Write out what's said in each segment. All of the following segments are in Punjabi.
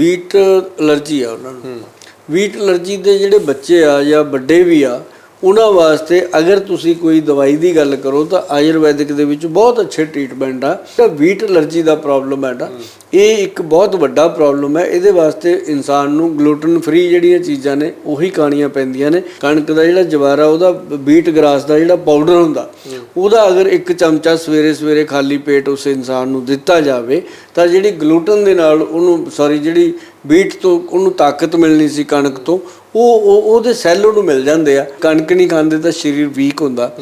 ਵੀਟ ਅਲਰਜੀ ਆ ਉਹਨਾਂ ਨੂੰ। ਵੀਟ ਅਲਰਜੀ ਦੇ ਜਿਹੜੇ ਬੱਚੇ ਆ ਜਾਂ ਵੱਡੇ ਵੀ ਆ, ਉਹਨਾਂ ਵਾਸਤੇ ਅਗਰ ਤੁਸੀਂ ਕੋਈ ਦਵਾਈ ਦੀ ਗੱਲ ਕਰੋ ਤਾਂ ਆਯੁਰਵੈਦਿਕ ਦੇ ਵਿੱਚ ਬਹੁਤ ਅੱਛੇ ਟ੍ਰੀਟਮੈਂਟ ਆ। ਤਾਂ ਵੀਟ ਅਲਰਜੀ ਦਾ ਪ੍ਰੋਬਲਮ ਹੈ ਨਾ ਇਹ ਇੱਕ ਬਹੁਤ ਵੱਡਾ ਪ੍ਰੋਬਲਮ ਹੈ। ਇਹਦੇ ਵਾਸਤੇ ਇਨਸਾਨ ਨੂੰ ਗਲੂਟਨ ਫ੍ਰੀ ਜਿਹੜੀਆਂ ਚੀਜ਼ਾਂ ਨੇ, ਉਹੀ ਖਾਣੀਆਂ ਪੈਂਦੀਆਂ ਨੇ। ਕਣਕ ਦਾ ਜਿਹੜਾ ਜਵਾਰਾ, ਉਹਦਾ ਬੀਟ ਗ੍ਰਾਸ ਦਾ ਜਿਹੜਾ ਪਾਊਡਰ ਹੁੰਦਾ, ਉਹਦਾ ਅਗਰ ਇੱਕ ਚਮਚਾ ਸਵੇਰੇ ਸਵੇਰੇ ਖਾਲੀ ਪੇਟ ਉਸ ਇਨਸਾਨ ਨੂੰ ਦਿੱਤਾ ਜਾਵੇ, ਤਾਂ ਜਿਹੜੀ ਗਲੂਟਨ ਦੇ ਨਾਲ ਉਹਨੂੰ ਸੌਰੀ ਜਿਹੜੀ ਬੀਟ ਤੋਂ ਉਹਨੂੰ ਤਾਕਤ ਮਿਲਣੀ ਸੀ ਕਣਕ ਤੋਂ, ਉਹ- ਉਹਦੇ ਸੈੱਲ ਉਹਨੂੰ ਮਿਲ ਜਾਂਦੇ ਆ। ਕਣਕ ਨਹੀਂ ਖਾਂਦੇ ਤਾਂ ਸਰੀਰ ਵੀਕ ਹੁੰਦਾ।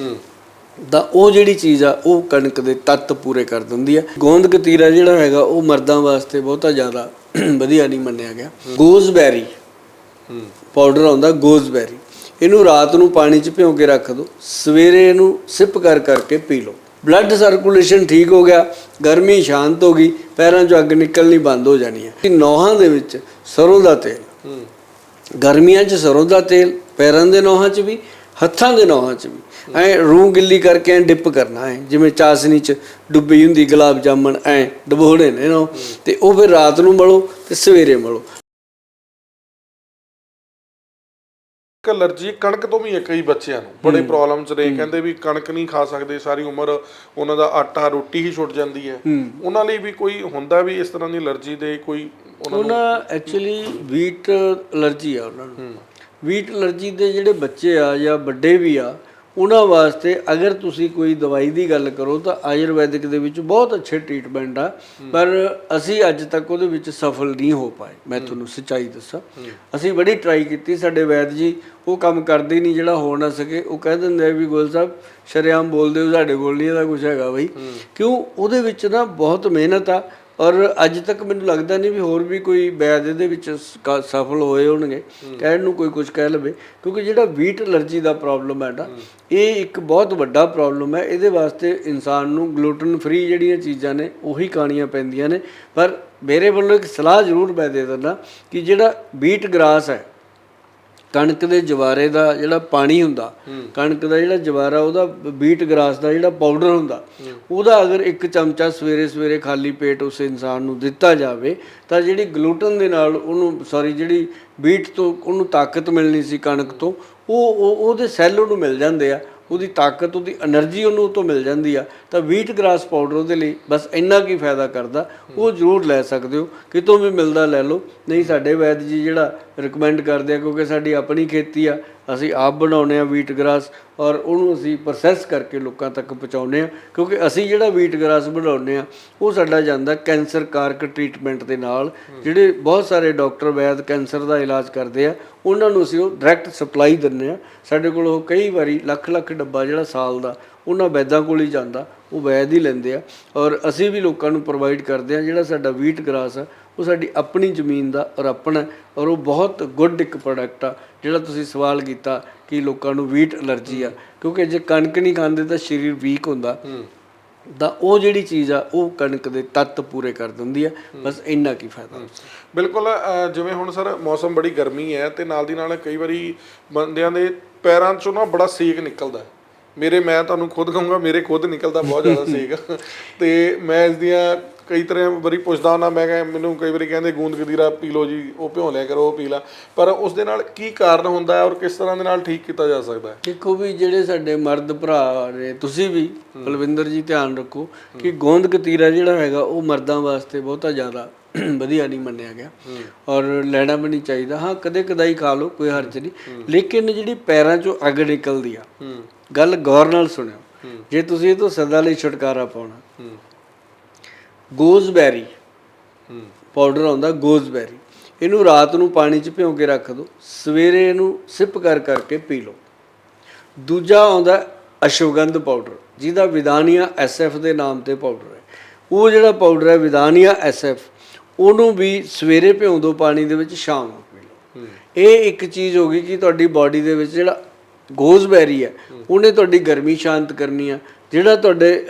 ਤਾਂ ਉਹ ਜਿਹੜੀ ਚੀਜ਼ ਆ ਉਹ ਕਣਕ ਦੇ ਤੱਤ ਪੂਰੇ ਕਰ ਦਿੰਦੀ ਆ। ਗੋਂਦ ਕਤੀਰਾ ਜਿਹੜਾ ਹੈਗਾ ਉਹ ਮਰਦਾਂ ਵਾਸਤੇ ਬਹੁਤਾ ਜ਼ਿਆਦਾ ਵਧੀਆ ਨਹੀਂ ਮੰਨਿਆ ਗਿਆ। ਗੋਜ਼ਬੈਰੀ ਪਾਊਡਰ ਆਉਂਦਾ ਗੋਜ਼ਬੈਰੀ ਇਹਨੂੰ ਰਾਤ ਨੂੰ ਪਾਣੀ 'ਚ ਭਿਓ ਕੇ ਰੱਖ ਦਿਓ ਸਵੇਰੇ ਇਹਨੂੰ ਸਿਪ ਕਰ ਕਰਕੇ ਪੀ ਲਓ। ਬਲੱਡ ਸਰਕੂਲੇਸ਼ਨ ਠੀਕ ਹੋ ਗਿਆ। ਗਰਮੀ ਸ਼ਾਂਤ ਹੋ ਗਈ। ਪੈਰਾਂ 'ਚੋਂ ਅੱਗ ਨਿਕਲਣੀ ਬੰਦ ਹੋ ਜਾਣੀ ਹੈ ਨੌਹਾਂ ਦੇ ਵਿੱਚ ਸਰੋਂ ਦਾ ਤੇਲ। ਗਰਮੀਆਂ 'ਚ ਸਰੋਂ ਦਾ ਤੇਲ ਪੈਰਾਂ ਦੇ ਨੋਹਾਂ 'ਚ ਵੀ। ਹੱਥਾਂ ਦੇ ਨੋਹਾਂ 'ਚ ਵੀ। ਐ ਰੂਹ ਗਿੱਲੀ ਕਰਕੇ ਐ ਡਿਪ ਕਰਨਾ ਹੈ ਜਿਵੇਂ ਚਾਸਨੀ 'ਚ ਡੁੱਬੀ ਹੁੰਦੀ ਗੁਲਾਬ ਜਾਮਣ ਐ ਡਬੋੜੇ ਨੇ ਨਾ ਤੇ ਉਹ ਫਿਰ ਰਾਤ ਨੂੰ ਮਲੋ ਤੇ ਸਵੇਰੇ ਮਲੋ। ਇੱਕ ਅਲਰਜੀ ਕਣਕ ਤੋਂ ਵੀ ਹੈ ਕਈ ਬੱਚਿਆਂ ਨੂੰ। ਬੜੇ ਪ੍ਰੋਬਲਮਸ ਨੇ ਕਹਿੰਦੇ ਵੀ ਕਣਕ ਨਹੀਂ ਖਾ ਸਕਦੇ ਸਾਰੀ ਉਮਰ ਉਹਨਾਂ ਦਾ ਆਟਾ ਰੋਟੀ ਹੀ ਛੁੱਟ ਜਾਂਦੀ ਹੈ। ਉਹਨਾਂ ਲਈ ਵੀ ਕੋਈ ਹੁੰਦਾ ਵੀ ਇਸ ਤਰ੍ਹਾਂ ਦੀ ਅਲਰਜੀ ਦੇ ਕੋਈ ਉਹਨਾਂ ਉਹਨਾਂ ਐਕਚੁਅਲੀ ਵੀਟ ਅਲਰਜੀ ਆ ਉਹਨਾਂ ਨੂੰ। ਵੀਟ ਅਲਰਜੀ ਦੇ ਜਿਹੜੇ ਬੱਚੇ ਆ ਜਾਂ ਵੱਡੇ ਵੀ ਆ ਉਹਨਾਂ ਵਾਸਤੇ ਅਗਰ ਤੁਸੀਂ ਕੋਈ ਦਵਾਈ ਦੀ ਗੱਲ ਕਰੋ ਤਾਂ ਆਯੁਰਵੈਦਿਕ ਦੇ ਵਿੱਚ ਬਹੁਤ ਅੱਛੇ ਟ੍ਰੀਟਮੈਂਟ ਆ ਪਰ ਅਸੀਂ ਅੱਜ ਤੱਕ ਉਹਦੇ ਵਿੱਚ ਸਫਲ ਨਹੀਂ ਹੋ ਪਾਏ। ਮੈਂ ਤੁਹਾਨੂੰ ਸੱਚਾਈ ਦੱਸਾਂ। ਅਸੀਂ ਬੜੀ ਟਰਾਈ ਕੀਤੀ ਸਾਡੇ ਵੈਦ ਜੀ ਉਹ ਕੰਮ ਕਰਦੇ ਨਹੀਂ ਜਿਹੜਾ ਹੋ ਨਾ ਸਕੇ। ਉਹ ਕਹਿ ਦਿੰਦੇ ਆ ਵੀ ਗੋਲ ਸਾਹਿਬ ਸ਼ਰੇਆਮ ਬੋਲਦੇ ਹੋ ਸਾਡੇ ਕੋਲ ਨਹੀਂ ਇਹਦਾ ਕੁਝ ਹੈਗਾ ਬਈ। ਕਿਉਂ? ਉਹਦੇ ਵਿੱਚ ਨਾ ਬਹੁਤ ਮਿਹਨਤ ਆ। ਔਰ ਅੱਜ ਤੱਕ ਮੈਨੂੰ ਲੱਗਦਾ ਨਹੀਂ ਵੀ ਹੋਰ ਵੀ ਕੋਈ ਵੈਦ ਇਹਦੇ ਵਿੱਚ ਸਫਲ ਹੋਏ ਹੋਣਗੇ ਕਹਿਣ ਨੂੰ ਕੋਈ ਕੁਝ ਕਹਿ ਲਵੇ ਕਿਉਂਕਿ ਜਿਹੜਾ ਵੀਟ ਅਲਰਜੀ ਦਾ ਪ੍ਰੋਬਲਮ ਹੈ ਨਾ ਇਹ ਇੱਕ ਬਹੁਤ ਵੱਡਾ ਪ੍ਰੋਬਲਮ ਹੈ ਇਹਦੇ ਵਾਸਤੇ ਇਨਸਾਨ ਨੂੰ ਗਲੂਟਨ ਫ੍ਰੀ ਜਿਹੜੀਆਂ ਚੀਜ਼ਾਂ ਨੇ ਉਹੀ ਖਾਣੀਆਂ ਪੈਂਦੀਆਂ ਨੇ ਪਰ ਮੇਰੇ ਵੱਲੋਂ ਇੱਕ ਸਲਾਹ ਜ਼ਰੂਰ ਮੈਂ ਦੇ ਦਿੰਦਾ ਕਿ ਜਿਹੜਾ ਵੀਟ ਗ੍ਰਾਸ ਹੈ ਕਣਕ ਦੇ ਜਵਾਰੇ ਦਾ ਜਿਹੜਾ ਪਾਣੀ ਹੁੰਦਾ ਕਣਕ ਦਾ ਜਿਹੜਾ ਜਵਾਰਾ ਉਹਦਾ ਬੀਟ ਗਰਾਸ ਦਾ ਜਿਹੜਾ ਪਾਊਡਰ ਹੁੰਦਾ ਉਹਦਾ ਅਗਰ ਇੱਕ ਚਮਚਾ ਸਵੇਰੇ ਸਵੇਰੇ ਖਾਲੀ ਪੇਟ ਉਸ ਇਨਸਾਨ ਨੂੰ ਦਿੱਤਾ ਜਾਵੇ ਤਾਂ ਜਿਹੜੀ ਗਲੂਟਨ ਦੇ ਨਾਲ ਉਹਨੂੰ ਸੌਰੀ ਜਿਹੜੀ ਬੀਟ ਤੋਂ ਉਹਨੂੰ ਤਾਕਤ ਮਿਲਣੀ ਸੀ ਕਣਕ ਤੋਂ ਉਹ ਉਹਦੇ ਸੈੱਲ ਉਹਨੂੰ ਮਿਲ ਜਾਂਦੇ ਆ ਉਹਦੀ ਤਾਕਤ ਉਹਦੀ એનર્ਜੀ ਉਹਨੂੰ ਤੋਂ ਮਿਲ ਜਾਂਦੀ ਆ ਤਾਂ ਵੀਟ ਗ੍ਰਾਸ ਪਾਊਡਰ ਉਹਦੇ ਲਈ ਬਸ ਇੰਨਾ ਕੀ ਫਾਇਦਾ ਕਰਦਾ ਉਹ ਜ਼ਰੂਰ ਲੈ ਸਕਦੇ ਹੋ ਕਿਤੋਂ ਵੀ ਮਿਲਦਾ ਲੈ ਲਓ ਨਹੀਂ ਸਾਡੇ ਵੈਦ ਜੀ ਜਿਹੜਾ ਰਿਕਮੈਂਡ ਕਰਦੇ ਆ ਕਿਉਂਕਿ ਸਾਡੀ ਆਪਣੀ ਖੇਤੀ ਆ, ਅਸੀਂ ਆਪ ਬਣਾਉਂਦੇ ਆ ਵੀਟ ਗ੍ਰਾਸ ਔਰ ਉਹਨੂੰ ਅਸੀਂ ਪ੍ਰੋਸੈਸ ਕਰਕੇ ਲੋਕਾਂ ਤੱਕ ਪਹੁੰਚਾਉਂਦੇ ਆ, ਕਿਉਂਕਿ ਅਸੀਂ ਜਿਹੜਾ ਵੀਟ ਗ੍ਰਾਸ ਬਣਾਉਂਦੇ ਆ, ਉਹ ਸਾਡਾ ਜਾਂਦਾ ਕੈਂਸਰ ਕਾਰਕ ਟ੍ਰੀਟਮੈਂਟ ਦੇ ਨਾਲ, ਜਿਹੜੇ ਬਹੁਤ ਸਾਰੇ ਡਾਕਟਰ ਵੈਦ ਕੈਂਸਰ ਦਾ ਇਲਾਜ ਕਰਦੇ ਆ, ਉਹਨਾਂ ਨੂੰ ਅਸੀਂ ਉਹ ਡਾਇਰੈਕਟ ਸਪਲਾਈ ਦਿੰਦੇ ਆ। ਸਾਡੇ ਕੋਲ ਉਹ ਕਈ ਵਾਰੀ ਲੱਖ ਲੱਖ ਡੱਬਾ ਜਿਹੜਾ ਸਾਲ ਦਾ ਉਹਨਾਂ ਵੈਦਾਂ ਕੋਲ ਹੀ ਜਾਂਦਾ, ਉਹ ਵੈਦ ਹੀ ਲੈਂਦੇ ਆ। ਔਰ ਅਸੀਂ ਵੀ ਲੋਕਾਂ ਨੂੰ ਪ੍ਰੋਵਾਈਡ ਕਰਦੇ ਆ, ਜਿਹੜਾ ਸਾਡਾ ਵੀਟ ਗ੍ਰਾਸ ਆ, ਉਹ ਸਾਡੀ ਆਪਣੀ ਜ਼ਮੀਨ ਦਾ ਔਰ ਆਪਣਾ ਔਰ ਉਹ ਬਹੁਤ ਗੁੱਡ ਇੱਕ ਪ੍ਰੋਡਕਟ ਆ, ਜਿਹੜਾ ਤੁਸੀਂ ਸਵਾਲ ਕੀਤਾ ਕਿ ਲੋਕਾਂ ਨੂੰ ਵੀਟ ਅਲਰਜੀ ਆ। ਕਿਉਂਕਿ ਜੇ ਕਣਕ ਨਹੀਂ ਖਾਂਦੇ ਤਾਂ ਸਰੀਰ ਵੀਕ ਹੁੰਦਾ। ਤਾਂ ਉਹ ਜਿਹੜੀ ਚੀਜ਼ ਆ, ਉਹ ਕਣਕ ਦੇ ਤੱਤ ਪੂਰੇ ਕਰ ਦਿੰਦੀ ਆ। ਬਸ ਇੰਨਾ ਕੀ ਫਾਇਦਾ। ਬਿਲਕੁਲ ਜਿਵੇਂ ਹੁਣ ਸਰ ਮੌਸਮ ਬੜੀ ਗਰਮੀ ਹੈ ਤੇ ਨਾਲ ਦੀ ਨਾਲ ਕਈ ਵਾਰੀ ਬੰਦਿਆਂ ਦੇ ਪੈਰਾਂ ਚੋਂ ਨਾ ਬੜਾ ਸੇਕ ਨਿਕਲਦਾ ਮੇਰੇ ਮੈਂ ਤੁਹਾਨੂੰ ਖੁਦ ਕਹੂੰਗਾ ਮੇਰੇ ਖੁਦ ਨਿਕਲਦਾ ਬਹੁਤ ਜ਼ਿਆਦਾ ਸੇਕ ਤੇ ਮੈਂ ਇਸ ਦੀਆਂ ਕਈ ਤਰ੍ਹਾਂ ਵਾਰੀ ਪੁੱਛਦਾ ਨਾ ਮੈਂ ਕਿਹਾ ਮੈਨੂੰ ਕਈ ਵਾਰੀ ਕਹਿੰਦੇ ਗੂੰਦ ਕਤੀਰਾ ਪੀ ਲਓ ਜੀ ਉਹ ਭਿਉਂ ਲਿਆ ਕਰੋ ਉਹ ਪੀ ਲਾ। ਪਰ ਉਸ ਦੇ ਨਾਲ ਕੀ ਕਾਰਨ ਹੁੰਦਾ ਹੈ ਔਰ ਕਿਸ ਤਰ੍ਹਾਂ ਦੇ ਨਾਲ ਠੀਕ ਕੀਤਾ ਜਾ ਸਕਦਾ ਹੈ? ਦੇਖੋ ਵੀ ਜਿਹੜੇ ਸਾਡੇ ਮਰਦ ਭਰਾ ਨੇ ਤੁਸੀਂ ਵੀ ਬਲਵਿੰਦਰ ਜੀ ਧਿਆਨ ਰੱਖੋ ਕਿ ਗੋਂਦ ਕਤੀਰਾ ਜਿਹੜਾ ਹੈਗਾ ਉਹ ਮਰਦਾਂ ਵਾਸਤੇ ਬਹੁਤਾ ਜ਼ਿਆਦਾ ਵਧੀਆ ਨਹੀਂ ਮੰਨਿਆ ਗਿਆ। ਔਰ ਲੈਣਾ ਵੀ ਨਹੀਂ ਚਾਹੀਦਾ। ਹਾਂ ਕਦੇ ਕਦਾਈ ਖਾ ਲਓ ਕੋਈ ਹਰਜ ਨਹੀਂ। ਲੇਕਿਨ ਜਿਹੜੀ ਪੈਰਾਂ 'ਚੋਂ ਅੱਗ ਨਿਕਲਦੀ ਆ ਗੱਲ ਗੌਰ ਨਾਲ ਸੁਣਿਓ। ਜੇ ਤੁਸੀਂ ਇਹ ਤੋਂ ਸਦਾ ਲਈ ਛੁਟਕਾਰਾ ਪਾਉਣਾ ਗੋਜ਼ਬੈਰੀ ਪਾਊਡਰ ਆਉਂਦਾ ਗੋਜ਼ਬੈਰੀ ਇਹਨੂੰ ਰਾਤ ਨੂੰ ਪਾਣੀ 'ਚ ਭਿਓ ਕੇ ਰੱਖ ਦਿਓ ਸਵੇਰੇ ਇਹਨੂੰ ਸਿਪ ਕਰ ਕਰਕੇ ਪੀ ਲਓ। ਦੂਜਾ ਆਉਂਦਾ ਅਸ਼ਵਗੰਧ ਪਾਊਡਰ ਜਿਹਦਾ ਵਿਦਾਨੀਆ ਐਸਐਫ ਦੇ ਨਾਮ ਤੇ ਪਾਊਡਰ ਹੈ। ਉਹ ਜਿਹੜਾ ਪਾਊਡਰ ਹੈ ਵਿਦਾਨੀਆ ਐਸਐਫ ਉਹਨੂੰ ਵੀ ਸਵੇਰੇ ਭਿਉਂ ਦਿਓ ਪਾਣੀ ਦੇ ਵਿੱਚ ਸ਼ਾਮ ਨੂੰ ਪੀ ਲਓ। ਇਹ ਇੱਕ ਚੀਜ਼ ਹੋ ਗਈ ਕਿ ਤੁਹਾਡੀ ਬਾਡੀ ਦੇ ਵਿੱਚ ਜਿਹੜਾ ਗੋਜ਼ਬੈਰੀ ਹੈ ਉਹਨੇ ਤੁਹਾਡੀ ਗਰਮੀ ਸ਼ਾਂਤ ਕਰਨੀ ਆ ਜਿਹੜਾ ਤੁਹਾਡੇ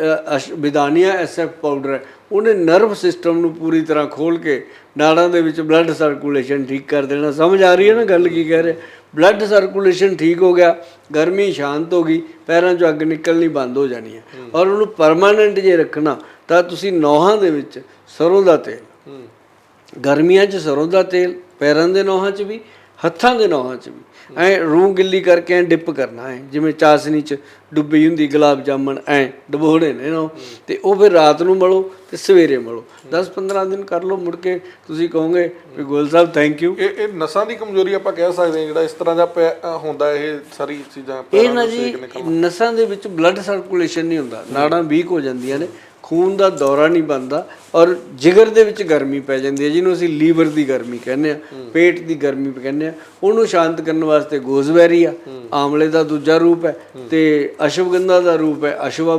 ਵਿਦਾਨੀਆ ਐਸਐਫ ਪਾਊਡਰ ਹੈ ਉਹਨੇ ਨਰਵ ਸਿਸਟਮ ਨੂੰ ਪੂਰੀ ਤਰ੍ਹਾਂ ਖੋਲ ਕੇ ਨਾੜਾਂ ਦੇ ਵਿੱਚ ਬਲੱਡ ਸਰਕੂਲੇਸ਼ਨ ਠੀਕ ਕਰ ਦੇਣਾ। ਸਮਝ ਆ ਰਹੀ ਹੈ ਨਾ ਗੱਲ ਕੀ ਕਹਿ ਰਹੇ? ਬਲੱਡ ਸਰਕੂਲੇਸ਼ਨ ਠੀਕ ਹੋ ਗਿਆ ਗਰਮੀ ਸ਼ਾਂਤ ਹੋ ਗਈ ਪੈਰਾਂ 'ਚੋਂ ਅੱਗ ਨਿਕਲਣੀ ਬੰਦ ਹੋ ਜਾਣੀ ਹੈ। ਔਰ ਉਹਨੂੰ ਪਰਮਾਨੈਂਟ ਜੇ ਰੱਖਣਾ ਤਾਂ ਤੁਸੀਂ ਨੌਹਾਂ ਦੇ ਵਿੱਚ ਸਰੋਂ ਦਾ ਤੇਲ ਗਰਮੀਆਂ 'ਚ ਸਰੋਂ ਦਾ ਤੇਲ ਪੈਰਾਂ ਦੇ ਨੋਹਾਂ 'ਚ ਵੀ ਹੱਥਾਂ ਦੇ ਨੋਹਾਂ 'ਚ ਵੀ। ਐ ਰੂਹ ਗਿੱਲੀ ਕਰਕੇ ਐ ਡਿਪ ਕਰਨਾ ਹੈ ਜਿਵੇਂ ਚਾਸਨੀ 'ਚ ਡੁੱਬੀ ਹੁੰਦੀ ਗੁਲਾਬ ਜਾਮਣ ਐ ਡਬੋੜੇ ਨੇ ਨਾ ਤੇ ਉਹ ਫਿਰ ਰਾਤ ਨੂੰ ਮਲੋ ਤੇ ਸਵੇਰੇ ਮਲੋ। 10-15 ਦਿਨ ਕਰ ਲਓ ਮੁੜ ਕੇ ਤੁਸੀਂ ਕਹੋਗੇ ਵੀ ਗੋਲ ਸਾਹਿਬ ਥੈਂਕ ਯੂ ਇਹ ਇਹ ਨਸਾਂ ਦੀ ਕਮਜ਼ੋਰੀ ਆਪਾਂ ਕਹਿ ਸਕਦੇ ਹਾਂ ਜਿਹੜਾ ਇਸ ਤਰ੍ਹਾਂ ਦਾ ਹੁੰਦਾ ਇਹ ਸਾਰੀ ਚੀਜ਼ਾਂ ਇਹ ਨਾ ਜੀ ਨਸਾਂ ਦੇ ਵਿੱਚ ਬਲੱਡ ਸਰਕੂਲੇਸ਼ਨ ਨਹੀਂ ਹੁੰਦਾ। ਨਾੜਾਂ ਵੀਕ ਹੋ ਜਾਂਦੀਆਂ ਨੇ। ਖੂਨ ਦਾ ਦੌਰਾ ਨਹੀਂ ਬਣਦਾ ਔਰ ਜਿਗਰ ਦੇ ਵਿੱਚ ਗਰਮੀ ਪੈ ਜਾਂਦੀ ਹੈ ਜਿਹਨੂੰ ਅਸੀਂ ਲੀਵਰ ਦੀ ਗਰਮੀ ਕਹਿੰਦੇ ਆ ਪੇਟ ਦੀ ਗਰਮੀ ਕਹਿੰਦੇ ਆ ਉਹਨੂੰ ਸ਼ਾਂਤ ਕਰਨ ਵਾਸਤੇ ਗੋਜ਼ਵੈਰੀ ਆ ਆਮਲੇ ਦਾ ਦੂਜਾ ਰੂਪ ਹੈ। ਤੇ ਅਸ਼ਵਗੰਧਾ ਦਾ ਰੂਪ ਹੈ ਅਸ਼ਵਾ